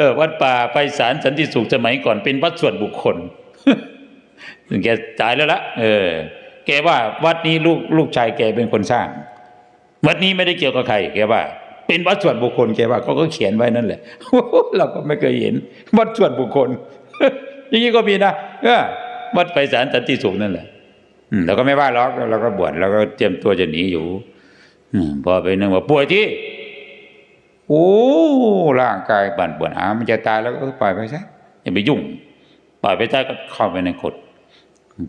ออวัดป่าไปสารสันติสุขสมัยก่อนเป็นวัดส่วนบุคคลถึงแกตายแล้วละเออ แกว่าวัดนี้ลูกลูกชายแกเป็นคนสร้าง วัดนี้ไม่ได้เกี่ยวกับใคร แกว่า เป็นวัดส่วนบุคคลแกว่าเขาก็เขียนไว้นั่นแหละเราก็ไม่เคยเห็น วัดส่วนบุคคลอย่างนี้ก็มีนะเออวัดไปสารสันติสุขนั่นแหละอืมเราก็ไม่ว่าหรอกเราก็บวชเราก็เตรียมตัวจะหนีอยู่อืพอไปนึกว่าป่วยที่ โอ้ร่างกายปั่นป่วนอามันจะตายแล้วก็ปล่อยไปซะอย่าไปยุ่ง ปล่อยไปซะก็เข้าไปในกฎ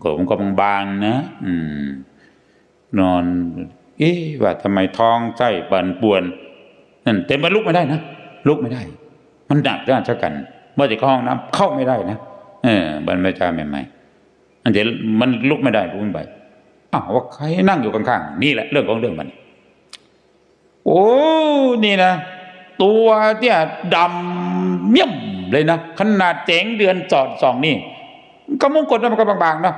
กฎมันก็บางๆนะ อืม นอน เอ๊ะว่าทำไมท้องไส้ปั่นป่วนนั่นเต็มมันลุกไม่ได้นะลุกไม่ได้ มันหนักด้านชะกันเมื่อจะเข้าห้องน้ำเข้าไม่ได้นะเออบันไม่จ้าใหม่ๆอันเดี๋ยวมันลุกไม่ได้ลุกไม่ไปอ้าวว่าใครนั่งอยู่ข้างๆนี่แหละเรื่องของเรื่องมัน โอ้ นี่นะ ตัวเนี่ยดำเมี่ยมเลยนะขนาดแสงเดือนจอดส่องนี่ก็มงกฎนะมันก็บางๆเนาะ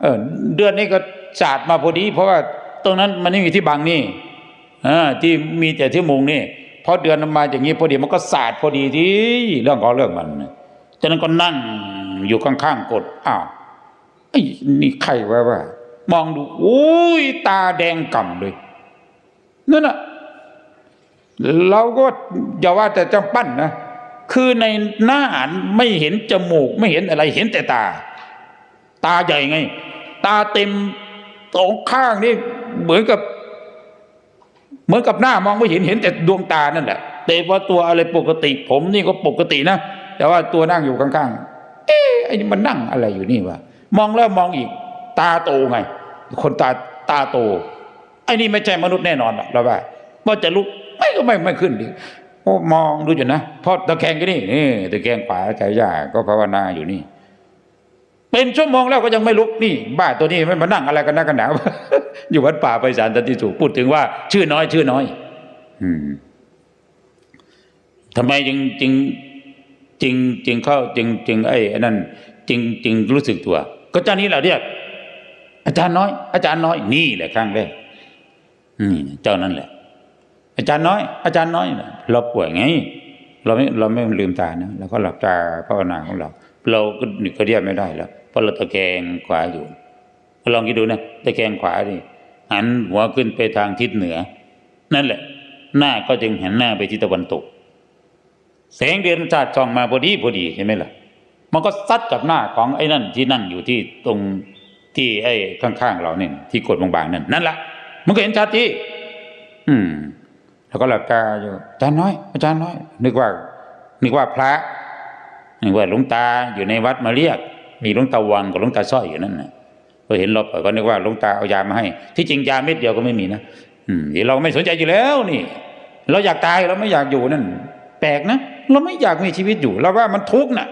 เออเดือนนี้ก็สาดมาพอดี เพราะว่าตรงนั้นมันไม่มีที่บังนี่อที่มีแต่ที่มุงนี่พอเดือนมาอย่างนี้พอดีมันก็สาดพอดีที่เรื่องของเรื่องมันฉะนั้นก็นั่งอยู่ข้างๆกดอ้าวไอ้นี่ใครวะว่ามองดูโอ้ยตาแดงก่ำเลยนั่นน่ะ เราก็อย่าว่าแต่จำปั้นนะคือในหน้าไม่เห็นจมูก ไม่เห็นอะไรเห็นแต่ตา ตาใหญ่ไง ตาเต็มสองข้างนี่เหมือนกับ เหมือนกับหน้ามองไม่เห็นเห็นแต่ดวงตานั่นแหละแต่ว่าตัวอะไรปกติ ผมนี่ก็ปกตินะแต่ว่าตัวนั่งอยู่ข้างๆเอ๊ะไอ้นี่มันนั่งอะไรอยู่นี่วะมองแล้วมองอีก ตาโตไง คนตาตาโตไอ้นี่ไม่ใช่มนุษย์แน่นอนหรอกเราว่าว่าจะลุก ไม่ก็ไม่ไม่ขึ้นดิโอ้มองดูอยู่นะพราะตะแคงก็นี่นี่ตะแคงขวาใจยากก็ภาวนาอยู่นี่ เป็นชั่วโมงแล้วก็ยังไม่ลุกนี่ บ้าตัวนี้ไม่มานั่งอะไรกันนักกันหนาอยู่วัดป่าไปสารตันติสุขพูดถึงว่า ชื่อน้อย ชื่อน้อย อืมทำไมจึงจึงจึงจึงเข้าจึงจึงไอ้นั่นจึงจึงรู้สึกตัว ก็เจ้านี้แหละเรียกอาจารย์น้อย อาจารย์น้อยนี่แหละครั้งแรกนี่เจ้านั่นแหละ อาจารย์น้อย อาจารย์น้อย เราป่วยไง เราไม่เราไม่ลืมตานะเราก็หลับตาภาวนาของเรา เราก็นึกก็เรียกไม่ได้แล้วเพราะเราตะแคงขวาอยู่ลองคิดดูนะตะแคงขวาดิหันหัวขึ้นไปทางทิศเหนือ นั่นแหละ หน้าก็จึงหันหน้าไปทิศตะวันตก แสงเดือนจัดส่องมาพอดีพอดีเห็นไหมล่ะ มันก็ซัดกับหน้าของไอ้นั่นที่นั่งอยู่ที่ตรงที่ไอ้ข้างๆเราเนี่ยที่กดบางๆนั่นนั่นแหละมันก็เห็นชัดที่ อืม แล้วก็หลับตาอยู่อาจารย์น้อย อาจารย์น้อย นึกว่า นึกว่าพระนึกว่าหลวงตาอยู่ในวัดมาเรียก มีหลวงตาวังกับหลวงตาสร้อยอยู่นั่นนะพอเห็นเราก็นึกว่าหลวงตาเอายามาให้ ที่จริงยาเม็ดเดียวก็ไม่มีนะอืมเราไม่สนใจอยู่แล้วนี่ เราอยากตายเราไม่อยากอยู่นั่น แปลกนะเราไม่อยากมีชีวิตอยู่เราว่ามันทุกข์นะ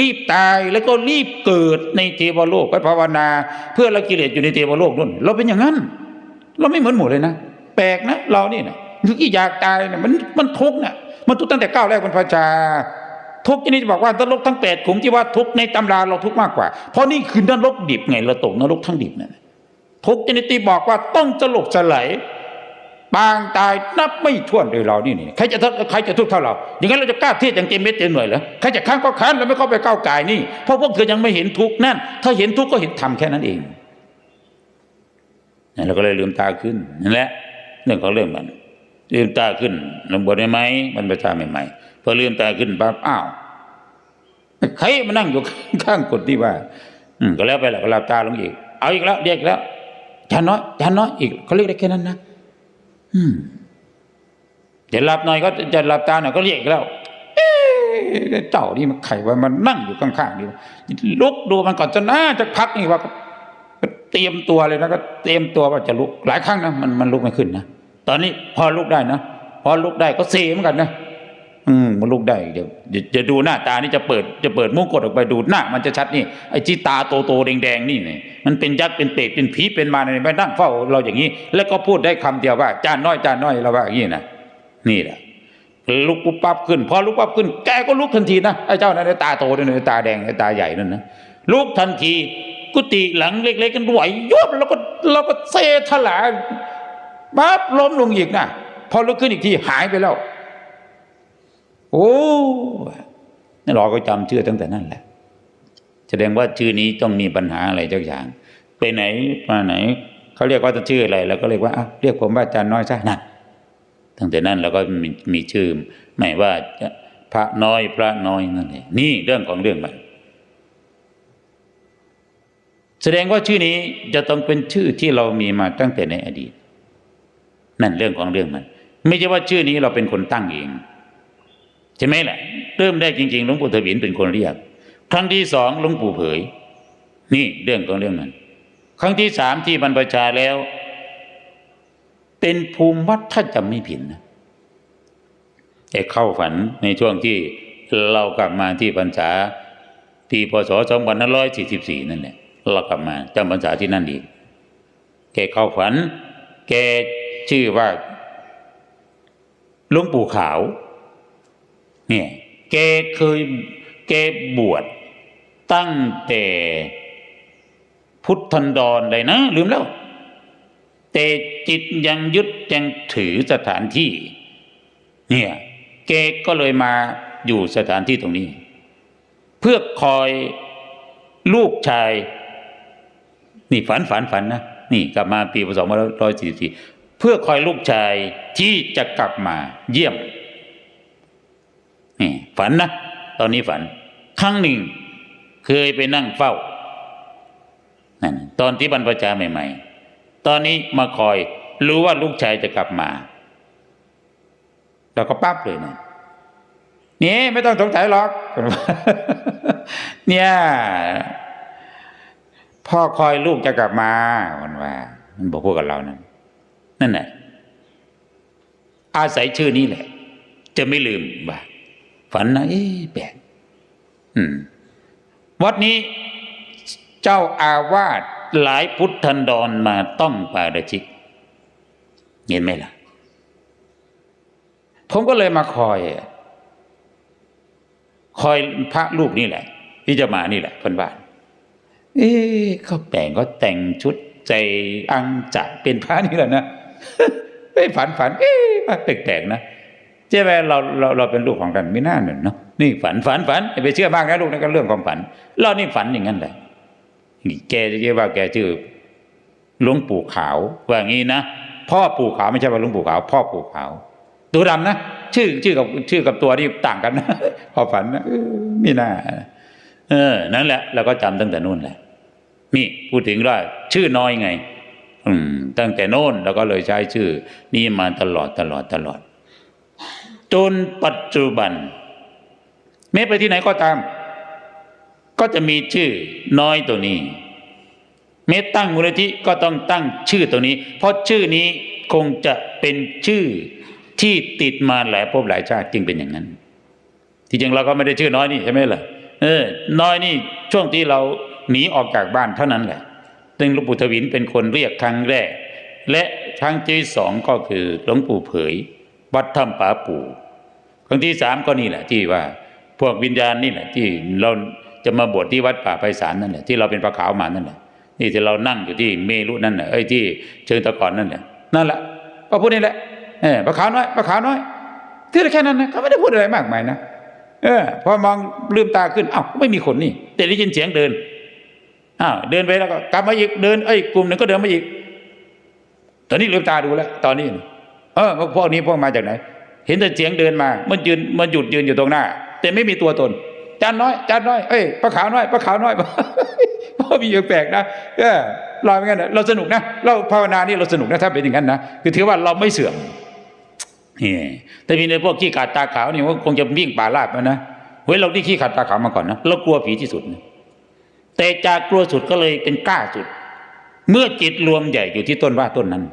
รีบตายแล้วก็รีบเกิดในเทวโลกไปภาวนา เพื่อละกิเลสอยู่ในเทวโลกนู่นเราเป็นอย่างนั้น เราไม่เหมือนหมู่เลยนะแปลกนะเรานี่นะ ที่อยากตายเนะมันมันทุกข์นะมันทุกข์ตั้งแต่ก้าวแรกเป็นพระชาทุกข์ที่นี่จะบอกว่านรกทั้งแปดขุมที่ว่าทุกข์ในตำราเราทุกข์มากกว่า เพราะนี่คือนรกดิบไงเราตกนรกทั้งดิบนั่นทุกข์ชนิดที่บอกว่าต้องสลบสลายปางตายนับไม่ถ้วนเลยเรานี่นี่ใครจะทุกข์ใครจะทุกข์เท่าเรา อย่างนั้นเราจะกล้าเทียดอย่างเต็มเม็ดเต็มหน่วยเหรอใครจะค้านก็ค้านเราไม่เข้าไปก้าวไก่นี่เพราะพวกเธอยังไม่เห็นทุกข์นั่น ถ้าเห็นทุกข์ก็เห็นธรรมแค่นั้นเองนั่นเราก็เลยลืมตาขึ้นนั่นแหละเรื่องของเรื่องมัน ลืมตาขึ้นลงบนได้ไหมมันประชาใหม่ๆพอลืมตาขึ้นปั๊บอ้าวใครมานั่งอยู่ข้างกดที่ว่าอืมก็แล้วไปแหละก็หลับตาลงอีก เอาอีกแล้วเรียกอีกแล้วจานน้อยจานน้อยอีกเขาเรียกได้แค่นั้นนะอืมจะหลับหน่อยก็จะหลับตาหน่อยก็เรียกแล้วเอ๊ะเจ้านี่มันไขว่ามันนั่งอยู่ข้างๆนี่ลุกดูมันก่อนจะน่าจะพักนี่ว่าเตรียมตัวเลยนะก็เตรียมตัวว่าจะลุกหลายครั้งนะมันมันลุกไม่ขึ้นนะ ตอนนี้พอลุกได้นะพอลุกได้ก็เซเหมือนกันนะอืมมันลุกได้เดี๋ยวจะดูหน้าตานี่จะเปิดจะเปิดมุ้งกดออกไปดูหน้า มันจะชัดนี่ไอ้ที่ตาโตโตๆแดงนี่นี่มันเป็นยักษ์เป็นเปรตเป็นผีเป็นมารอะไรไปนั่งเฝ้าเราอย่างนี้ แล้วก็พูดได้คำเดียวว่าจานน้อยจานน้อยเราว่าอย่างนี้นะนี่แหละลุกปุ๊บปั๊บขึ้น พอลุกปั๊บขึ้น แกก็ลุกทันทีนะไอ้เจ้านั้นตาโตด้วยนตาแดงไอ้ตาใหญ่นั่นนะลุกทันทีกุฏิหลังเล็กๆกันไหวยุบแล้วก็แล้วก็เซถลา ปั๊บล้มลงอีกนะพอลุกขึ้นอีกทีหายไปแล้ว โอ้นั่เราก็จำชื่อตั้งแต่นั่นแหละ แสดงว่าชื่อนี้ต้องมีปัญหาอะไรสักอย่าง ไปไหนมาไหนเขาเรียกว่าจะชื่ออะไรเราก็เรียกว่าเรียกผมว่าอาจารย์น้อยซะนั่นตั้งแต่นั้นเราก็มีมีชื่อไม่ว่าจะพระน้อยพระน้อยนั่นเองนี่เรื่องของเรื่องมันแสดงว่าชื่อนี้จะต้องเป็นชื่อที่เรามีมาตั้งแต่ในอดีต นั่นเรื่องของเรื่องมัน ไม่ใช่ว่าชื่อนี้เราเป็นคนตั้งเองใช่ไหมล่ะเริ่มได้จริงๆหลวงปู่ทวินเป็นคนเรียก ครั้งที่สองหลวงปู่เผย นี่เรื่องของเรื่องนั้นครั้งที่สามที่บรรพชาแล้ว เป็นภูมิวัดถ้าจำไม่ผิดนะแต่เข้าฝันในช่วงที่เรากลับมาที่พรรษาปีพศ2544 นั่นแหละเรากลับมาจำพรรษาที่นั่นอีกแกเข้าฝัน แก ชื่อว่าหลวงปู่ขาว เนี่ย แกเคยแกบวชตั้งแต่พุทธันดรเลยนะ ลืมแล้ว แต่จิตยังยึดยังถือสถานที่ เนี่ย แกก็เลยมาอยู่สถานที่ตรงนี้ เพื่อคอยลูกชาย นี่ฝันฝันฝันนะนี่กลับมาปีพศ2544 เพื่อคอยลูกชายที่จะกลับมาเยี่ยมนี่ฝันนะ ตอนนี้ฝัน ครั้งหนึ่ง เคยไปนั่งเฝ้านั่นตอนที่บรรพชาใหม่ ๆ ตอนนี้มาคอยรู้ว่าลูกชายจะกลับมาเราก็ปั๊บเลยนะนี่ไม่ต้องสงสัยหรอก เนี่ย พ่อคอยลูกจะกลับมามันว่า มันบอกพวกกับเรานั่น นั่นแหละอาศัยชื่อนี้แหละ จะไม่ลืมว่าฝันนะเอ๊ะแปลกวัดนี้เจ้าอาวาสหลายพุทธันดรมาต้องปาราชิก เห็นไหมล่ะ ผมก็เลยมาคอย คอยพระลูกนี่แหละ ที่จะมานี่แหละเพันบ้านเอ๊ะเขาแปลงเขาแต่งชุดใจอังจะเป็นพระนี่แหละนะ เอ้ยฝันฝัน เอ๊ะแปลกๆนะใช่ไหมเราเราเราเป็นลูกของกันไม่น่าหนึ่งเนาะนี่ฝันฝันฝันไปเชื่อมากนะลูกนั่นก็เรื่องของฝัน เรานี่ฝันอย่างนั้นแหละแกจะเรียกว่าแกชื่อหลวงปู่ขาวว่างี้นะพ่อปู่ขาวไม่ใช่ว่าหลวงปู่ขาว พ่อปู่ขาว ตัวดำนะชื่อชื่อกับชื่อกับตัวนี่ต่างกันนะพอฝันนะไม่น่าเออ นั่นแหละเราก็จำตั้งแต่นู่นแหละนี่พูดถึงว่าชื่อน้อยไง ตั้งแต่โน่นเราก็เลยใช้ชื่อ นี้มาตลอดตลอดตลอด จนปัจจุบันแม้ไปที่ไหนก็ตาม ก็จะมีชื่อน้อยตัวนี้แม้ตั้งมูลนิธิก็ต้องตั้งชื่อตัวนี้ เพราะชื่อนี้คงจะเป็นชื่อที่ติดมาหลายภพหลายชาติจึงเป็นอย่างนั้น ที่จริงเราก็ไม่ได้ชื่อน้อยนี่ใช่ไหมล่ะเออ น้อยนี่ช่วงที่เราหนีออกจากบ้านเท่านั้นแหละ ซึ่งหลวงปู่ทวินเป็นคนเรียกครั้งแรก และครั้งที่สองก็คือหลวงปู่เผย วัดถ้ำป่าปู่ครั้งที่สามก็นี่แหละที่ว่า พวกวิญญาณนี่แหละที่เราจะมาบวชที่วัดป่าไพศาลนั่นแหละที่เราเป็นพระขาวมานั่นแหละนี่ที่เรานั่งอยู่ที่เมรุนั่นแหละเอ้ที่เชิงตะกอนนั่นแหละนั่นแหละก็พูดนี่แหละเออพระขาวน้อยพระขาวน้อยที่แค่นั้นนะเขาไม่ได้พูดอะไรมากมายนะเออพอมองลืมตาขึ้นอ้าวไม่มีคนนี่แต่ได้ยินเสียงเดิน อ้าวเดินไปแล้วก็กลับมาอีกเดินเอ้ยกลุ่มหนึ่งก็เดินมาอีก ตอนนี้ลืมตาดูแล้ว ตอนนี้ เออพวกนี้พวกมาจากไหน เห็นแต่เสียงเดินมา มันยืนมันหยุดยืนอยู่ตรงหน้า แต่ไม่มีตัวตนจานน้อยจานน้อยเอ้ยปลาขาวน้อยปลาขาวน้อยพ่อมีอย่างแปลกนะเออเราเป็นงั้นเราสนุกนะ เราภาวนานี่เราสนุกนะถ้าเป็นอย่างนั้นนะคือถือว่าเราไม่เสื่อมนี่แต่มีในพวกขี้ขาดตาขาวนี่ว่าคงจะวิ่งป่าลาบแล้วนะเว้ยเราที่ขี้ขาดตาขาวมาก่อนนะเรากลัวผีที่สุดนะ แต่จากกลัวสุดก็เลยเป็นกล้าสุด เมื่อจิตรวมใหญ่อยู่ที่ต้นว่าต้นนั้น